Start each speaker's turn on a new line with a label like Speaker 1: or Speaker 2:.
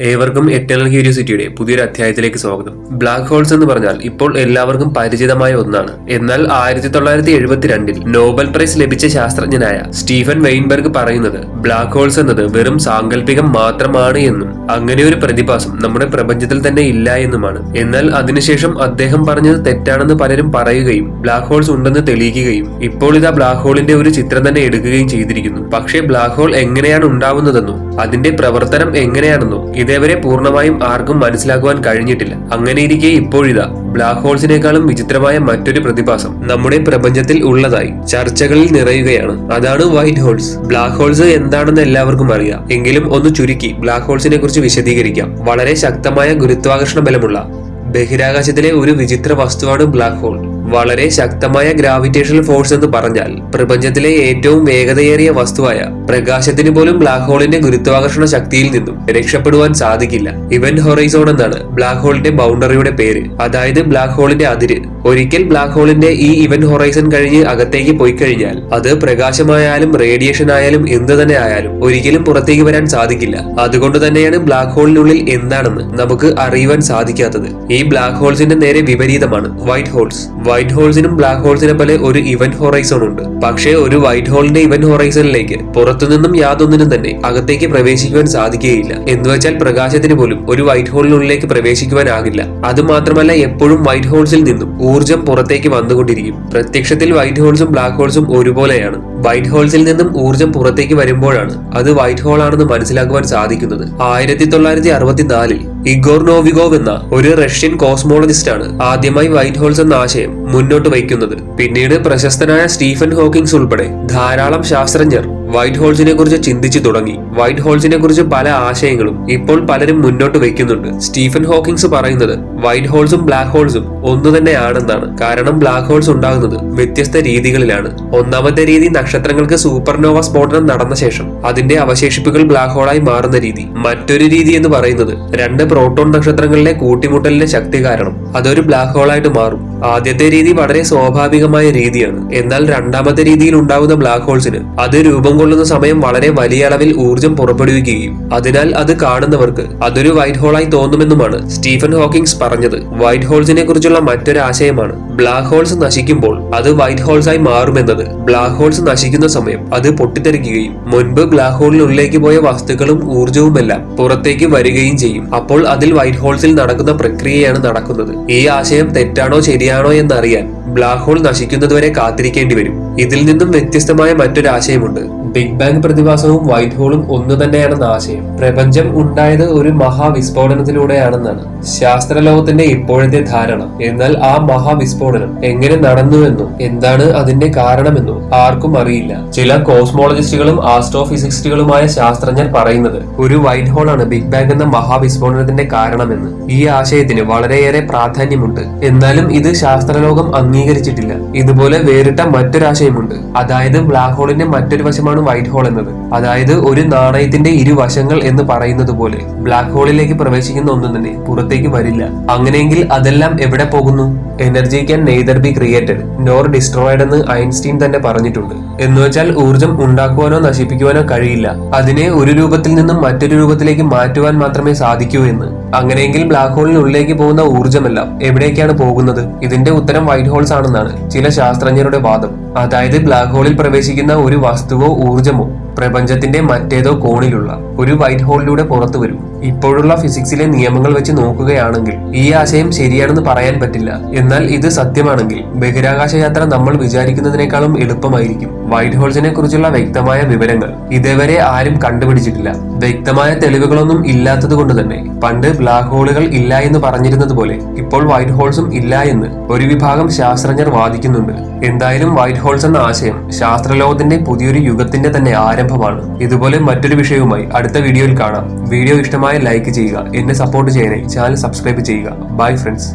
Speaker 1: ഏവർക്കും എറ്റേണൽ ക്യൂരിയോസിറ്റിയുടെ പുതിയൊരു അധ്യായത്തിലേക്ക് സ്വാഗതം. ബ്ലാക്ക് ഹോൾസ് എന്ന് പറഞ്ഞാൽ ഇപ്പോൾ എല്ലാവർക്കും പരിചിതമായ ഒന്നാണ്. എന്നാൽ ആയിരത്തി തൊള്ളായിരത്തി എഴുപത്തിരണ്ടിൽ നോബൽ പ്രൈസ് ലഭിച്ച ശാസ്ത്രജ്ഞനായ സ്റ്റീഫൻ വെയിൻബർഗ് പറയുന്നത് ബ്ലാക്ക് ഹോൾസ് എന്നത് വെറും സാങ്കല്പികം മാത്രമാണ് എന്നും അങ്ങനെ ഒരു പ്രതിഭാസം നമ്മുടെ പ്രപഞ്ചത്തിൽ തന്നെ ഇല്ല എന്നുമാണ്. എന്നാൽ അതിനുശേഷം അദ്ദേഹം പറഞ്ഞത് തെറ്റാണെന്ന് പലരും പറയുകയും ബ്ലാക്ക് ഹോൾസ് ഉണ്ടെന്ന് തെളിയിക്കുകയും ഇപ്പോൾ ഇതാ ബ്ലാക്ക് ഹോളിന്റെ ഒരു ചിത്രം തന്നെ എടുക്കുകയും ചെയ്തിരിക്കുന്നു. പക്ഷേ ബ്ലാക്ക് ഹോൾ എങ്ങനെയാണ് ഉണ്ടാവുന്നതെന്നോ അതിന്റെ പ്രവർത്തനം എങ്ങനെയാണെന്നോ ഇതേവരെ പൂർണമായും ആർക്കും മനസ്സിലാക്കുവാൻ കഴിഞ്ഞിട്ടില്ല. അങ്ങനെയിരിക്കെ ഇപ്പോഴിതാ ബ്ലാക്ക് ഹോൾസിനേക്കാളും വിചിത്രമായ മറ്റൊരു പ്രതിഭാസം നമ്മുടെ പ്രപഞ്ചത്തിൽ ഉള്ളതായി ചർച്ചകളിൽ നിറയുകയാണ്. അതാണ് വൈറ്റ് ഹോൾസ്. ബ്ലാക്ക് ഹോൾസ് എന്താണെന്ന് എല്ലാവർക്കും അറിയാം. എങ്കിലും ഒന്ന് ചുരുക്കി ബ്ലാക്ക് ഹോൾസിനെ കുറിച്ച് വിശദീകരിക്കാം. വളരെ ശക്തമായ ഗുരുത്വാകർഷണ ബലമുള്ള ബഹിരാകാശത്തിലെ ഒരു വിചിത്ര വസ്തുവാണ് ബ്ലാക്ക് ഹോൾ വളരെ ശക്തമായ ഗ്രാവിറ്റേഷണൽ ഫോഴ്സ് എന്ന് പറഞ്ഞാൽ പ്രപഞ്ചത്തിലെ ഏറ്റവും വേഗതയേറിയ വസ്തുവായ പ്രകാശത്തിന് പോലും ബ്ലാക്ക് ഹോളിന്റെ ഗുരുത്വാകർഷണ ശക്തിയിൽ നിന്നും രക്ഷപ്പെടുവാൻ സാധിക്കില്ല. ഇവന്റ് ഹൊറൈസോൺ എന്നാണ് ബ്ലാക്ക് ഹോളിന്റെ ബൗണ്ടറിയുടെ പേര്. അതായത് ബ്ലാക്ക് ഹോളിന്റെ അതിര്. ഒരിക്കൽ ബ്ലാക്ക് ഹോളിന്റെ ഈ ഇവന്റ് ഹൊറൈസൺ കഴിഞ്ഞ് അകത്തേക്ക് പോയി കഴിഞ്ഞാൽ അത് പ്രകാശമായാലും റേഡിയേഷൻ ആയാലും എന്ത് തന്നെ ആയാലും ഒരിക്കലും പുറത്തേക്ക് വരാൻ സാധിക്കില്ല. അതുകൊണ്ട് തന്നെയാണ് ബ്ലാക്ക് ഹോളിനുള്ളിൽ എന്താണെന്ന് നമുക്ക് അറിയുവാൻ സാധിക്കാത്തത്. ഈ ബ്ലാക്ക് ഹോൾസിന്റെ നേരെ വിപരീതമാണ് വൈറ്റ് ഹോൾസ് വൈറ്റ് ഹോൾസിനും ബ്ലാക്ക് ഹോൾസിനെ പോലെ ഒരു ഇവന്റ് ഹൊറൈസൺ ഉണ്ട് പക്ഷേ ഒരു വൈറ്റ് ഹോളിന്റെ ഇവന്റ് ഹൊറൈസണിലേക്ക് പുറത്തുനിന്നും യാതൊന്നിനും തന്നെ അകത്തേക്ക് പ്രവേശിക്കുവാൻ സാധിക്കുകയില്ല. എന്ന് വെച്ചാൽ പ്രകാശത്തിന് പോലും ഒരു വൈറ്റ് ഹോളിനുള്ളിലേക്ക് പ്രവേശിക്കുവാനാകില്ല അത് മാത്രമല്ല എപ്പോഴും വൈറ്റ് ഹോൾസിൽ നിന്നും ഊർജം പുറത്തേക്ക് വന്നുകൊണ്ടിരിക്കും. പ്രത്യക്ഷത്തിൽ വൈറ്റ് ഹോൾസും ബ്ലാക്ക് ഹോൾസും ഒരുപോലെയാണ്. വൈറ്റ് ഹോൾസിൽ നിന്നും ഊർജം പുറത്തേക്ക് വരുമ്പോഴാണ് അത് വൈറ്റ് ഹോൾ ആണെന്ന് മനസ്സിലാക്കുവാൻ സാധിക്കുന്നത്. ആയിരത്തി തൊള്ളായിരത്തി അറുപത്തിനാലിൽ ഇഗോർ നോവിഗോവ് എന്ന ഒരു റഷ്യൻ കോസ്മോളജിസ്റ്റ് ആണ് ആദ്യമായി വൈറ്റ് ഹോൾസ് എന്ന ആശയം മുന്നോട്ട് വയ്ക്കുന്നത്. പിന്നീട് പ്രശസ്തനായ സ്റ്റീഫൻ ഹോക്കിംഗ്സ് ഉൾപ്പെടെ ധാരാളം ശാസ്ത്രജ്ഞർ വൈറ്റ് ഹോൾസിനെ കുറിച്ച് ചിന്തിച്ചു തുടങ്ങി. വൈറ്റ് ഹോൾസിനെ കുറിച്ച് പല ആശയങ്ങളും ഇപ്പോൾ പലരും മുന്നോട്ട് വയ്ക്കുന്നുണ്ട് സ്റ്റീഫൻ ഹോക്കിംഗ്സ് പറയുന്നത് വൈറ്റ് ഹോൾസും ബ്ലാക്ക് ഹോൾസും ഒന്നു തന്നെയാണെന്നാണ് കാരണം ബ്ലാക്ക് ഹോൾസ് ഉണ്ടാകുന്നത് വ്യത്യസ്ത രീതികളിലാണ്. ഒന്നാമത്തെ രീതി നക്ഷത്രങ്ങൾക്ക് സൂപ്പർനോവ സ്ഫോടനം നടന്ന ശേഷം അതിന്റെ അവശേഷിപ്പുകൾ ബ്ലാക്ക് ഹോളായി മാറുന്ന രീതി. മറ്റൊരു രീതി എന്ന് പറയുന്നത് രണ്ട് പ്രോട്ടോൺ നക്ഷത്രങ്ങളിലെ കൂട്ടിമുട്ടലിന്റെ ശക്തി കാരണം അതൊരു ബ്ലാക്ക് ഹോളായിട്ട് മാറും. ആദ്യത്തെ രീതി വളരെ സ്വാഭാവികമായ രീതിയാണ്. എന്നാൽ രണ്ടാമത്തെ രീതിയിൽ ഉണ്ടാകുന്ന ബ്ലാക്ക് ഹോൾസിന് അത് രൂപം കൊള്ളുന്ന സമയം വളരെ വലിയ അളവിൽ ഊർജം പുറപ്പെടുവിക്കുകയും അതിനാൽ അത് കാണുന്നവർക്ക് അതൊരു വൈറ്റ് ഹോളായി തോന്നുമെന്നുമാണ് സ്റ്റീഫൻ ഹോക്കിംഗ്സ് പറഞ്ഞത്. വൈറ്റ് ഹോൾസിനെ കുറിച്ചുള്ള മറ്റൊരു ആശയമാണ് ബ്ലാക്ക് ഹോൾസ് നശിക്കുമ്പോൾ അത് വൈറ്റ് ഹോൾസായി മാറുമെന്നത്. ബ്ലാക്ക് ഹോൾസ് നശിക്കുന്ന സമയം അത് പൊട്ടിത്തെറിക്കുകയും മുൻപ് ബ്ലാക്ക് ഹോളിനുള്ളിലേക്ക് പോയ വസ്തുക്കളും ഊർജവുമെല്ലാം പുറത്തേക്ക് വരികയും ചെയ്യും. അപ്പോൾ അതിൽ വൈറ്റ് ഹോൾസിൽ നടക്കുന്ന പ്രക്രിയയാണ് നടക്കുന്നത്. ഈ ആശയം തെറ്റാണോ ശരിയാണോ എന്നറിയാൻ ബ്ലാക്ക് ഹോൾ നശിക്കുന്നതുവരെ കാത്തിരിക്കേണ്ടി വരും. ഇതിൽ നിന്നും വ്യത്യസ്തമായ മറ്റൊരു ആശയമുണ്ട്. ബിഗ് ബാങ് പ്രതിഭാസവും വൈറ്റ് ഹോളും ഒന്നു തന്നെയാണെന്ന ആശയം. പ്രപഞ്ചം ഉണ്ടായത് ഒരു മഹാവിസ്ഫോടനത്തിലൂടെയാണെന്നാണ്. ശാസ്ത്രലോകത്തിന്റെ ഇപ്പോഴത്തെ ധാരണ. എന്നാൽ ആ മഹാവിസ്ഫോടനം എങ്ങനെ നടന്നുവെന്നും എന്താണ് അതിന്റെ കാരണമെന്നും ആർക്കും അറിയില്ല. ചില കോസ്മോളജിസ്റ്റുകളും ആസ്ട്രോഫിസിക്സ്റ്റുകളുമായ ശാസ്ത്രജ്ഞർ പറയുന്നത് ഒരു വൈറ്റ് ഹോൾ ആണ് ബിഗ് ബാങ് എന്ന മഹാവിസ്ഫോടനത്തിന്റെ കാരണമെന്ന്. ഈ ആശയത്തിന് വളരെയേറെ പ്രാധാന്യമുണ്ട്. എന്നാലും ഇത് ശാസ്ത്രലോകം അംഗീകരിച്ചിട്ടില്ല. ഇതുപോലെ വേറിട്ട മറ്റൊരാശയമുണ്ട്. അതായത് ബ്ലാക്ക് ഹോളിന്റെ മറ്റൊരു വശമാണ് വൈറ്റ് ഹോൾ എന്നത്. അതായത് ഒരു നാണയത്തിന്റെ ഇരുവശങ്ങൾ എന്ന് പറയുന്നത് പോലെ. ബ്ലാക്ക് ഹോളിലേക്ക് പ്രവേശിക്കുന്ന ഒന്നും തന്നെ പുറത്തേക്ക് വരില്ല. അങ്ങനെയെങ്കിൽ അതെല്ലാം എവിടെ പോകുന്നു? Energy can neither be created nor destroyed എന്ന് ഐൻസ്റ്റീൻ തന്നെ പറഞ്ഞിട്ടുണ്ട്. എന്നുവെച്ചാൽ ഊർജം ഉണ്ടാക്കുവാനോ നശിപ്പിക്കുവാനോ കഴിയില്ല. അതിനെ ഒരു രൂപത്തിൽ നിന്നും മറ്റൊരു രൂപത്തിലേക്ക് മാറ്റുവാൻ മാത്രമേ സാധിക്കൂ എന്ന്. അങ്ങനെയെങ്കിൽ ബ്ലാക്ക് ഹോളിനുള്ളിലേക്ക് പോകുന്ന ഊർജമെല്ലാം എവിടേക്കാണ് പോകുന്നത്? ഇതിന്റെ ഉത്തരം വൈറ്റ് ഹോൾസ് ആണെന്നാണ്. ചില ശാസ്ത്രജ്ഞരുടെ വാദം. അതായത് ബ്ലാക്ക് ഹോളിൽ പ്രവേശിക്കുന്ന ഒരു വസ്തുവോ ఊర్జము പ്രപഞ്ചത്തിന്റെ മറ്റേതോ കോണിലുള്ള ഒരു വൈറ്റ് ഹോളിലൂടെ പുറത്തു വരും. ഇപ്പോഴുള്ള ഫിസിക്സിലെ നിയമങ്ങൾ വെച്ച് നോക്കുകയാണെങ്കിൽ ഈ ആശയം ശരിയാണെന്ന് പറയാൻ പറ്റില്ല. എന്നാൽ ഇത് സത്യമാണെങ്കിൽ ബഹിരാകാശ യാത്ര നമ്മൾ വിചാരിക്കുന്നതിനേക്കാളും എളുപ്പമായിരിക്കും. വൈറ്റ് ഹോൾസിനെ കുറിച്ചുള്ള വ്യക്തമായ വിവരങ്ങൾ ഇതേവരെ ആരും കണ്ടുപിടിച്ചിട്ടില്ല. വ്യക്തമായ തെളിവുകളൊന്നും ഇല്ലാത്തത് കൊണ്ട് തന്നെ പണ്ട് ബ്ലാക്ക് ഹോളുകൾ ഇല്ല എന്ന് പറഞ്ഞിരുന്നത് പോലെ ഇപ്പോൾ വൈറ്റ് ഹോൾസും ഇല്ല എന്ന് ഒരു വിഭാഗം ശാസ്ത്രജ്ഞർ വാദിക്കുന്നുണ്ട്. എന്തായാലും വൈറ്റ് ഹോൾസ് എന്ന ആശയം ശാസ്ത്രലോകത്തിന്റെ പുതിയൊരു യുഗത്തിന്റെ തന്നെ ആരംഭമാണ്. ഇതുപോലെ മറ്റൊരു വിഷയവുമായി അടുത്ത വീഡിയോയിൽ കാണാം. വീഡിയോ ഇഷ്ടമായ ലൈക്ക് ചെയ്യുക എന്നെ സപ്പോർട്ട് ചെയ്യാനായി ചാനൽ സബ്സ്ക്രൈബ് ചെയ്യുക. Bye friends